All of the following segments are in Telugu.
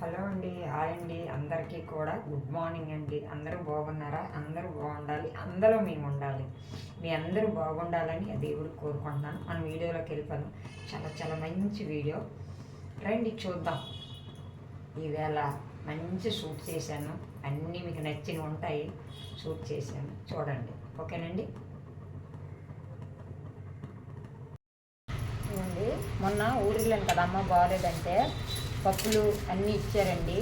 హలో అండి హాయ్ అండి. అందరికీ కూడా గుడ్ మార్నింగ్ అండి. అందరూ బాగున్నారా? అందరూ బాగుండాలి. అందరూ మేము ఉండాలి. మీ అందరూ బాగుండాలని దేవుడు కోరుకుంటున్నాను. మన వీడియోలోకి వెళ్ళిపోదాం. చాలా చాలా మంచి వీడియో. రండి చూద్దాం. ఈవేళ మంచి షూట్ చేశాను. అన్నీ మీకు నచ్చినవి ఉంటాయి. షూట్ చేశాను. చూడండి. ఓకేనండి? చూడండి మొన్న ఊరిలోని కదా అమ్మ బాగాలేదంటే. పప్పులు అన్నీ ఇచ్చారండి.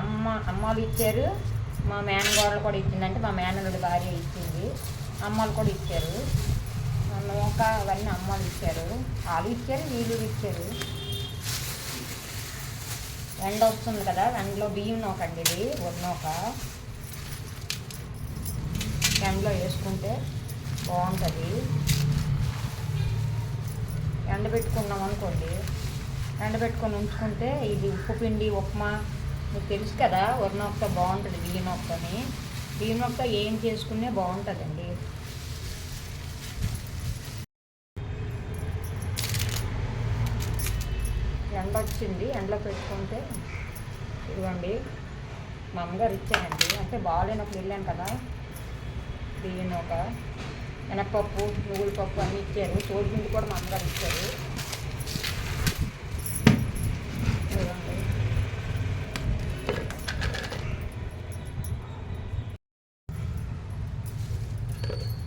అమ్మ అమ్మాలు ఇచ్చారు. మా మేనగోడలు కూడా ఇచ్చిందంటే మా మేనల్లుడి భార్య ఇచ్చింది. అమ్మాలు కూడా ఇచ్చారు. నూక అవన్నీ అమ్మాలు ఇచ్చారు. వాళ్ళు ఇచ్చారు వీళ్ళు ఇచ్చారు. ఎండ వస్తుంది కదా ఎండలో బియ్యం నూక అండి ఇది ఒక నూక. ఎండలో వేసుకుంటే బాగుంటుంది. ఎండబెట్టుకున్నాం అనుకోండి. ఎండబెట్టుకొని ఉంచుకుంటే ఇది ఉప్పు పిండి ఉప్మా మీకు తెలుసు కదా వరినొక్కతో బాగుంటుంది బియ్యం నొక్కని బియ్యం నొక్క ఏం చేసుకునే బాగుంటుందండి. ఎండ వచ్చింది ఎండలో పెట్టుకుంటే ఇదిగోండి మా అమ్మగారు ఇచ్చానండి అంటే బాగాలేనప్పుడు వెళ్ళాను కదా బియ్యం ఒక మినప్పప్పు నువ్వుల పప్పు అన్నీ ఇచ్చారు. తోడుపిండి కూడా మా అమ్మగారు ఇచ్చారు ఇదిగోండి.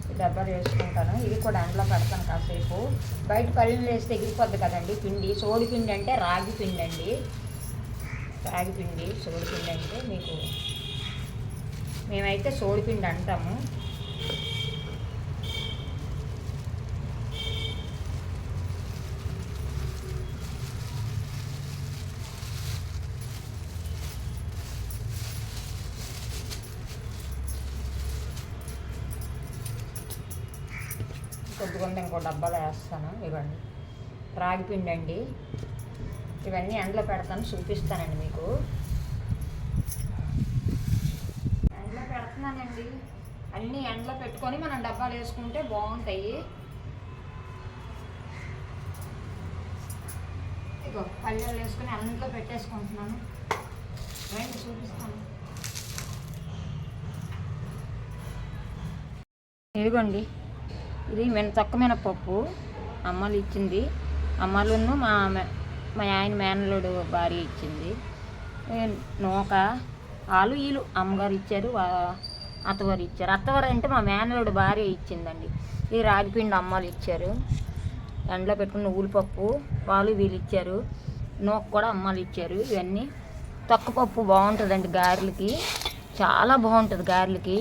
ఈ డబ్బాలు వేసుకుంటాను ఇది కూడా ఎండలో పెడతాను కాసేపు. బయట పళ్ళు వేస్తే ఎగిరిపోద్ది కదండి పిండి. సోడి పిండి అంటే రాగి పిండి అండి. రాగి పిండి సోడి పిండి అంటే మీకు మేమైతే సోడి పిండి అంటాము. కొద్దిగా ఇంకో డబ్బాలో వేస్తాను ఇవ్వండి. రాగి పిండి అండి. ఇవన్నీ ఎండలో పెడతాను చూపిస్తానండి మీకు. ఎండలో పెడుతున్నానండి. అన్నీ ఎండలో పెట్టుకొని మనం డబ్బాలు వేసుకుంటే బాగుంటాయి. ఇగో పల్లెలు వేసుకొని ఎండలో పెట్టేసుకుంటున్నాను. రండి చూపిస్తాను. ఇదిగోండి. ఇది మిన తొక్క మినపప్పు. అమ్మలు ఇచ్చింది. అమ్మలును మా మా ఆయన మేనలుడు భార్య ఇచ్చింది. నూక ఆలు ఈలు అమ్మగారు ఇచ్చారు అత్తవారు ఇచ్చారు. అత్తవారు అంటే మా మేనలుడు భార్య ఇచ్చిందండి. ఇది రాగిపిండి అమ్మలు ఇచ్చారు. ఎండలో పెట్టుకున్న ఊలిపప్పు వాళ్ళు వీళ్ళు ఇచ్చారు. నూక కూడా అమ్మలు ఇచ్చారు. ఇవన్నీ తొక్కపప్పు బాగుంటుందండి గారెలకి. చాలా బాగుంటుంది గారెలకి.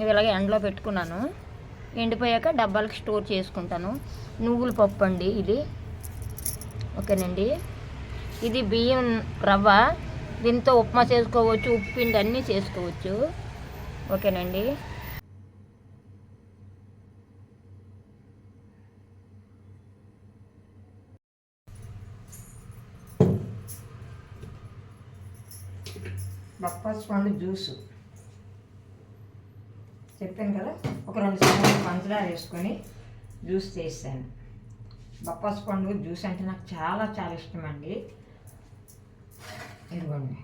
ఇవి ఇలాగే ఎండలో పెట్టుకున్నాను. ఎండిపోయాక డబ్బాలకి స్టోర్ చేసుకుంటాను. నువ్వుల పప్పు అండి ఇది. ఓకేనండి. ఇది బియ్యం రవ్వ. దీంతో ఉప్మా చేసుకోవచ్చు ఉప్పు పిండి అన్నీ చేసుకోవచ్చు. ఓకేనండి. బప్పస్వామి జ్యూసు. చెప్పాను కదా ఒక రెండు స్పూన్లు పంచదార వేసుకొని జ్యూస్ చేశాను. బొప్పాస్ పండు జ్యూస్ అంటే నాకు చాలా చాలా ఇష్టం అండి ఇదిగోండి.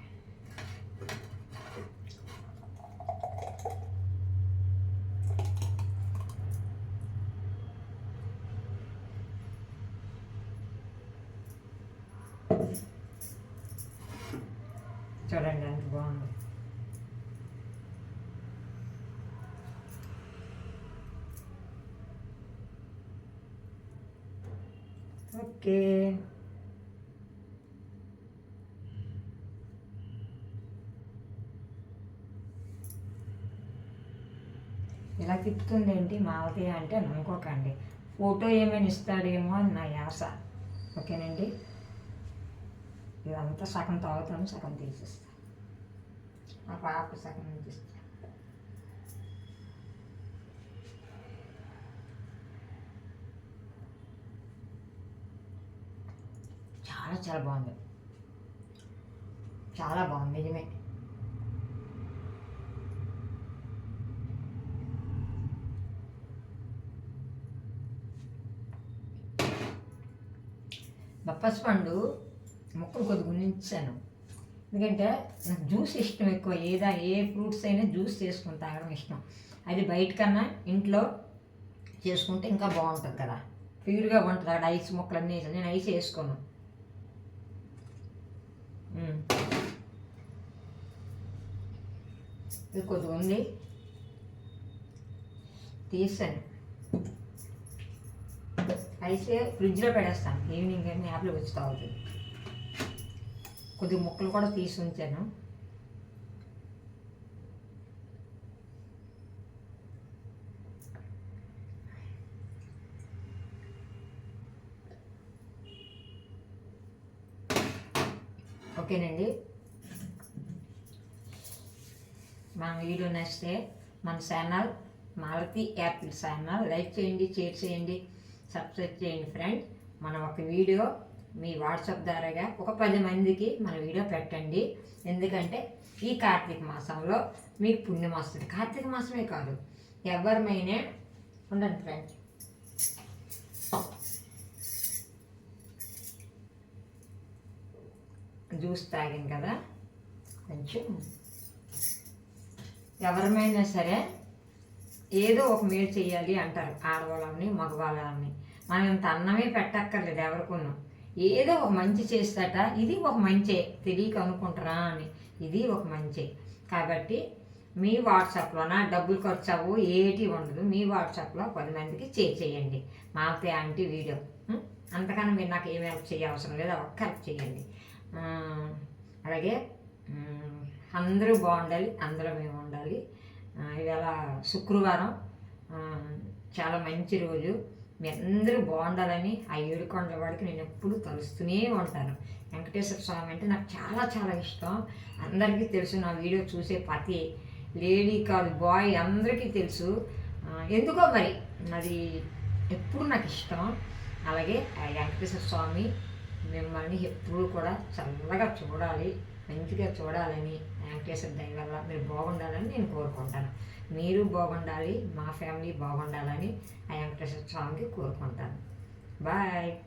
చూడండి ఎంత బాగుంది. ఓకే. ఇలా తిప్పుతుంది ఏంటి? మావతి అంటే అనుకోకండి ఫోటో ఏమైనా ఇస్తాడేమో అని నా యాస. ఓకేనండి? ఇదంతా సగం తాగుతాను సగం తీసేస్తాను మా పాప సగం తీస్తాను చాలా చాలా బాగుంది. చాలా బాగుంది నిజమే. బొప్పాసి పండు ముక్కలు కొద్దిగా గుణించాను ఎందుకంటే నాకు జ్యూస్ ఇష్టం ఎక్కువ. ఏదా ఏ ఫ్రూట్స్ అయినా జ్యూస్ చేసుకుని తాగడం ఇష్టం. అది బయట కన్నా ఇంట్లో చేసుకుంటే ఇంకా బాగుంటుంది కదా. ప్యూర్గా ఉంటుంది అక్కడ ఐస్ ముక్కలు అన్నీ నేను ఐస్ వేసుకోను మ్మ్. ఇది కొద్దిగా ఉంది. తీసాను అయితే ఫ్రిడ్జ్లో పెడేస్తాను ఈవినింగ్ యాప్లో వచ్చి తాగుతుంది. కొద్దిగా ముక్కలు కూడా తీసి ఉంచాను. ఓకేనండి. మన వీడియో నచ్చితే మన channel Malathi apple channel like చేయండి షేర్ చేయండి సబ్స్క్రైబ్ చేయండి ఫ్రెండ్. మనం ఒక వీడియో మీ వాట్సాప్ ద్వారాగా ఒక పది మందికి మన వీడియో పెట్టండి. ఎందుకంటే ఈ కార్తీక మాసంలో మీకు పుణ్యం వస్తుంది. కార్తీక మాసమే కాదు ఎవరిమైనా ఉండండి ఫ్రెండ్. జ్యూస్ తాగాను కదా కొంచెం ఎవరమైనా సరే ఏదో ఒక మేలు చేయాలి అంటారు ఆడవాళ్ళని మగవాళ్ళని. మనం ఇంత అన్నమే పెట్టక్కర్లేదు ఎవరికొన్నాం ఏదో ఒక మంచి చేస్తాట ఇది ఒక మంచే తెలియక అనుకుంటారా అని. ఇది ఒక మంచే. కాబట్టి మీ వాట్సాప్లో నా డబ్బులు ఖర్చు అవ్వు ఏటి ఉండదు. మీ వాట్సాప్లో పది మందికి చేయండి. మాతే ఆంటీ వీడియో. అంతకన్నా మీరు నాకు ఏమి హెల్ప్ చేయ అవసరం లేదు ఒక్క హెల్ప్ చేయండి. అలాగే అందరూ బాగుండాలి అందరూ మేము ఉండాలి. ఇవాళ శుక్రవారం చాలా మంచి రోజు. మీ అందరూ బాగుండాలని ఆ ఏడుకొండ వాడికి నేను ఎప్పుడు తలుస్తూనే ఉంటాను. వెంకటేశ్వర స్వామి అంటే నాకు చాలా చాలా ఇష్టం. అందరికీ తెలుసు నా వీడియో చూసే ప్రతి లేడీ కాదు బాయ్ అందరికీ తెలుసు. ఎందుకో మరి అది ఎప్పుడు నాకు ఇష్టం. అలాగే ఆ వెంకటేశ్వర స్వామి మిమ్మల్ని ఎప్పుడు కూడా చల్లగా చూడాలి. మంచిగా చూడాలని వెంకటేశ్వర దయ వల్ల మీరు బాగుండాలని నేను కోరుకుంటాను. మీరు బాగుండాలి మా ఫ్యామిలీ బాగుండాలని ఆ వెంకటేశ్వర స్వామికి కోరుకుంటాను. బాయ్.